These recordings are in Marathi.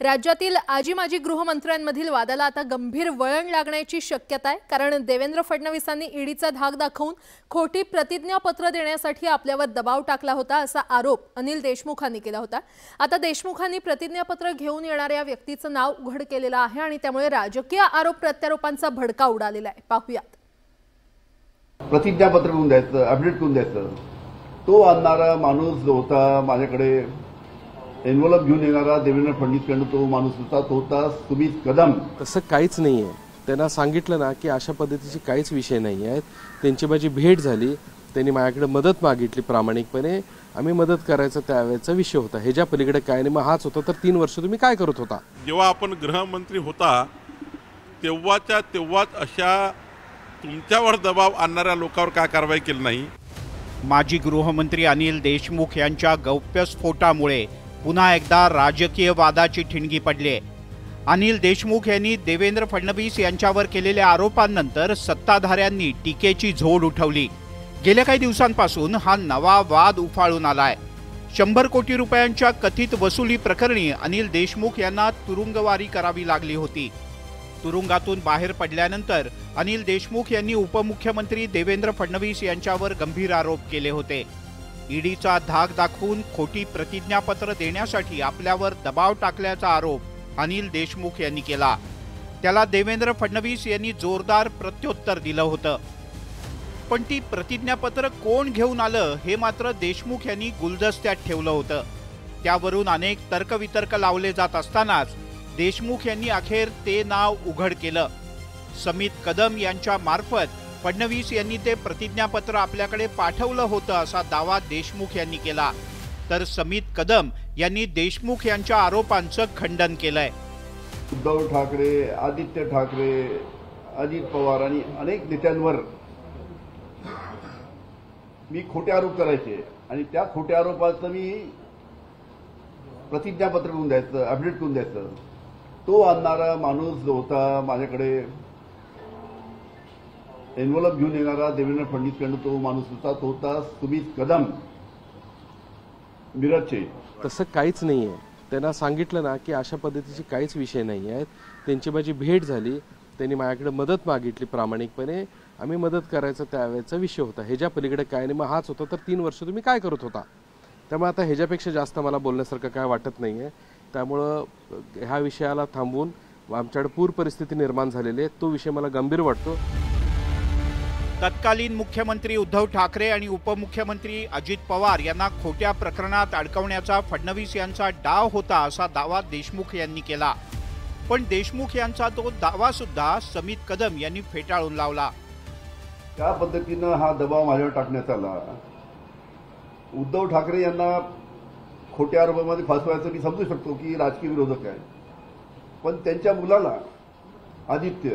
राज्यातील आजी माजी गृहमंत्र्यांमधील वादाला आता गंभीर वळण लागण्याची शक्यता आहे. कारण देवेंद्र फडणवीसांनी ईडीचा धाक दाखवून खोटी प्रतिज्ञापत्र देण्यासाठी आपल्यावर दबाव टाकला होता असा आरोप अनिल देशमुखांनी केला होता. आता देशमुखांनी प्रतिज्ञापत्र घेऊन येणाऱ्या व्यक्तीचं नाव उघड केलेलं आहे आणि त्यामुळे राजकीय आरोप प्रत्यारोपांचा भडका उडालेला आहे. पाहूयात. प्रतिज्ञापत्र करून द्यायचं? अपडेट करून द्यायचं? तो आणणारा माणूस जो होता माझ्याकडे एन्व्हलप घेऊन येणारा देवेंद्र फडणवीसकडनं तो माणूस होता तो होता सुमित कदम. तसं काहीच नाही आहे त्यांना सांगितलं ना की अशा पद्धतीचे काहीच विषय नाही आहेत. त्यांची माझी भेट झाली. त्यांनी माझ्याकडे मदत मागितली प्रामाणिकपणे. आम्ही मदत करायचा त्यावेळेचा विषय होता. ह्याच्या पलीकडे काय नाही मग हाच होता. तर तीन वर्ष तुम्ही काय करत होता? जेव्हा आपण गृहमंत्री होता तेव्हाच्या तेव्हाच अशा तुमच्यावर दबाव आणणाऱ्या लोकांवर काय कारवाई केली नाही? माजी गृहमंत्री अनिल देशमुख यांच्या गौप्यस्फोटामुळे पुन्हा एकदा राजकीय वादाची ठिणगी पडली. आहे अनिल देशमुख यांनी देवेंद्र फडणवीस यांच्यावर केलेल्या आरोपांनंतर सत्ताधाऱ्यांनी टीकेची झोड उठवली. गेल्या काही दिवसांपासून हा नवा वाद उफाळून आलाय. शंभर कोटी रुपयांच्या कथित वसुली प्रकरणी अनिल देशमुख यांना तुरुंगवारी करावी लागली होती. तुरुंगातून बाहेर पडल्यानंतर अनिल देशमुख यांनी उपमुख्यमंत्री देवेंद्र फडणवीस यांच्यावर गंभीर आरोप केले होते. ईडीचा धाक दाखवून खोटी प्रतिज्ञापत्र देण्यासाठी आपल्यावर दबाव टाकल्याचा आरोप अनिल देशमुख यांनी केला. त्याला देवेंद्र फडणवीस यांनी जोरदार प्रत्युत्तर दिलं होतं. पण ती प्रतिज्ञापत्र कोण घेऊन आलं हे मात्र देशमुख यांनी गुलदस्त्यात ठेवलं होतं. त्यावरून अनेक तर्कवितर्क लावले जात असतानाच देशमुख यांनी अखेर ते नाव उघड केलं. समित कदम यांच्या मार्फत फडणवीस यांनी ते प्रतिज्ञापत्र आपल्याकडे पाठवलं होतं असा दावा देशमुख यांनी केला. तर समित कदम यांनी देशमुख यांच्या आरोपांचं खंडन केलंय. उद्धव ठाकरे आदित्य ठाकरे अजित पवार आणि अनेक नेत्यांवर मी खोटे आरोप करायचे आणि त्या खोट्या आरोपाचं मी प्रतिज्ञापत्र करून द्यायचं अपडेट करून द्यायचं. तो आणणारा माणूस जो होता माझ्याकडे एन्व्हलप घेऊन येणारा देवेंद्र फडणवीसकडनं तो माणूस होता तो होता सुमित कदम. मिरजचे. तसं काहीच नाही आहे त्यांना सांगितलं ना की अशा पद्धतीचे काहीच विषय नाही आहेत त्यांची माझी भेट झाली. त्यांनी माझ्याकडे मदत मागितली प्रामाणिकपणे. आम्ही मदत करायचा त्यावेळेचा विषय होता. ह्याच्या पलीकडे काय नाही. मग हाच होता. तर तीन वर्ष तुम्ही काय करत होता? त्यामुळे आता ह्याच्यापेक्षा जास्त मला बोलण्यासारखं काय वाटत नाही आहे त्यामुळं ह्या विषयाला थांबवून आमच्याकडे पूर परिस्थिती निर्माण झालेली आहे. तो विषय मला गंभीर वाटतो. तत्कालीन मुख्यमंत्री उद्धव ठाकरे आणि उपमुख्यमंत्री अजित पवार यांना खोट्या प्रकरणात अडकवण्याचा फडणवीस यांचा डाव होता असा दावा देशमुख यांनी केला. पण देशमुख यांचा तो दावा सुद्धा समित कदम यांनी फेटाळून लावला. त्या पद्धतीनं हा दबाव माझ्यावर टाकण्यात आला. उद्धव ठाकरे यांना खोट्या आरोपामध्ये फसवायचं मी समजू शकतो की राजकीय विरोधक आहे. पण त्यांच्या मुलाला आदित्य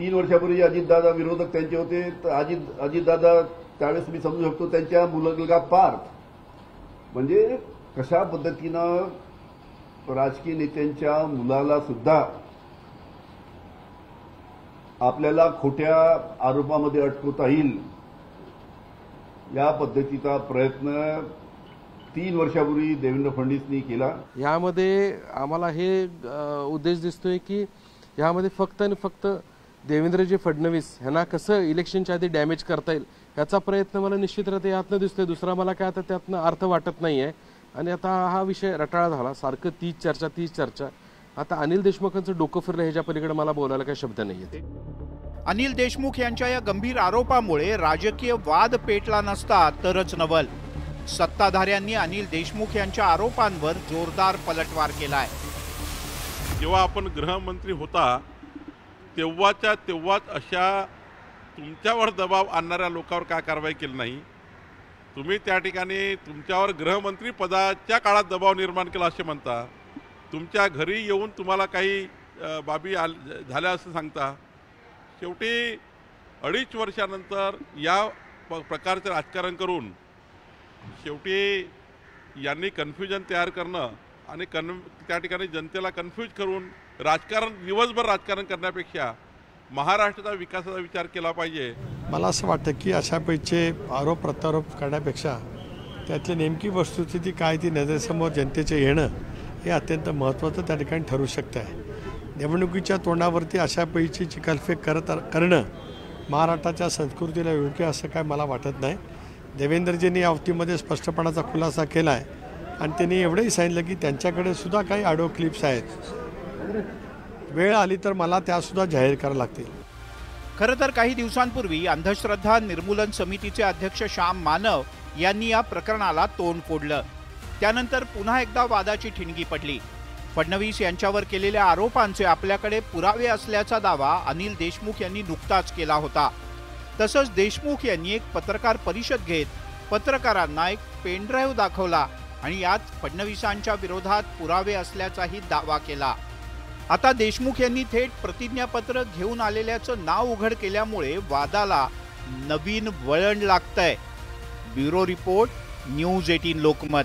तीन वर्षापूर्वी अजितदादा विरोधक त्यांचे होते तर अजित अजितदादा त्यावेळेस मी समजू शकतो त्यांच्या मुलगा पार्थ. म्हणजे कशा पद्धतीनं राजकीय नेत्यांच्या मुलाला सुद्धा आपल्याला खोट्या आरोपामध्ये अटकवता येईल या पद्धतीचा प्रयत्न तीन वर्षापूर्वी देवेंद्र फडणवीसनी केला. यामध्ये आम्हाला हे उद्देश दिसतोय की यामध्ये फक्त आणि फक्त देवेंद्रजी फडणवीस ह्यांना कसं इलेक्शनच्या आधी डॅमेज करता येईल ह्याचा प्रयत्न मला निश्चितरित्या यातनं दिसतोय. दुसरा मला काय आता त्यातनं अर्थ वाटत नाही आहे आणि आता हा विषय रटाळा झाला. सारखं तीच चर्चा तीच चर्चा. आता अनिल देशमुखांचं डोकं फिरलं ह्याच्या पलीकडे मला बोलायला काही शब्द नाही आहेत अनिल देशमुख यांच्या या गंभीर आरोपामुळे राजकीय वाद पेटला नसता तरच नवल. सत्ताधाऱ्यांनी अनिल देशमुख यांच्या आरोपांवर जोरदार पलटवार केलाय. जेव्हा आपण गृहमंत्री होता तेव्हाच्या तेव्हाच अशा तुमच्यावर दबाव आणणाऱ्या लोकांवर काय कारवाई केली नाही. तुम्ही त्या ठिकाणी तुमच्यावर गृहमंत्री पदाच्या काळात दबाव निर्माण केला असे म्हणता. तुमच्या घरी येऊन तुम्हाला काही बाबी आल झाल्या असं सांगता. शेवटी अडीच वर्षानंतर या प प्रकारचं राजकारण करून शेवटी यांनी कन्फ्युजन तयार करणं आणि कन त्या ठिकाणी जनतेला कन्फ्यूज करून राजकारण दिवसभर राजकारण करण्यापेक्षा महाराष्ट्राचा विकासाचा विचार केला पाहिजे. मला असं वाटतं की अशापैकी आरोप प्रत्यारोप करण्यापेक्षा त्यातली नेमकी वस्तुस्थिती काय ती नजरेसमोर जनतेचे येणं हे अत्यंत महत्त्वाचं त्या ठिकाणी ठरू शकतं आहे निवडणुकीच्या तोंडावरती अशा पैकी चिखलफेक करत करणं महाराष्ट्राच्या संस्कृतीला योग्य असं काय मला वाटत नाही. देवेंद्रजींनी या स्पष्टपणाचा खुलासा केला आहे आणि त्यांनी एवढंही सांगितलं की त्यांच्याकडे सुद्धा काही ऑडिओ क्लिप्स आहेत. वेळ आली तर मला त्यासुद्धा जाहीर करावं लागतील. खरं तर काही दिवसांपूर्वी अंधश्रद्धा निर्मूलन समितीचे अध्यक्ष श्याम मानव यांनी या प्रकरणाला तोंड फोडलं. त्यानंतर पुन्हा एकदा वादाची ठिणगी पडली. फडणवीस यांच्यावर केलेल्या आरोपांचे आपल्याकडे पुरावे असल्याचा दावा अनिल देशमुख यांनी नुकताच केला होता. तसंच देशमुख यांनी एक पत्रकार परिषद घेत पत्रकारांना एक पेनड्राईव्ह दाखवला आणि यात फडणवीसांच्या विरोधात पुरावे असल्याचाही दावा केला. आता देशमुख यांनी थेट प्रतिज्ञापत्र घेऊन आलेल्याचं नाव उघड केल्यामुळे वादाला नवीन वळण लागतंय. Bureau report news eighteen Lokmat.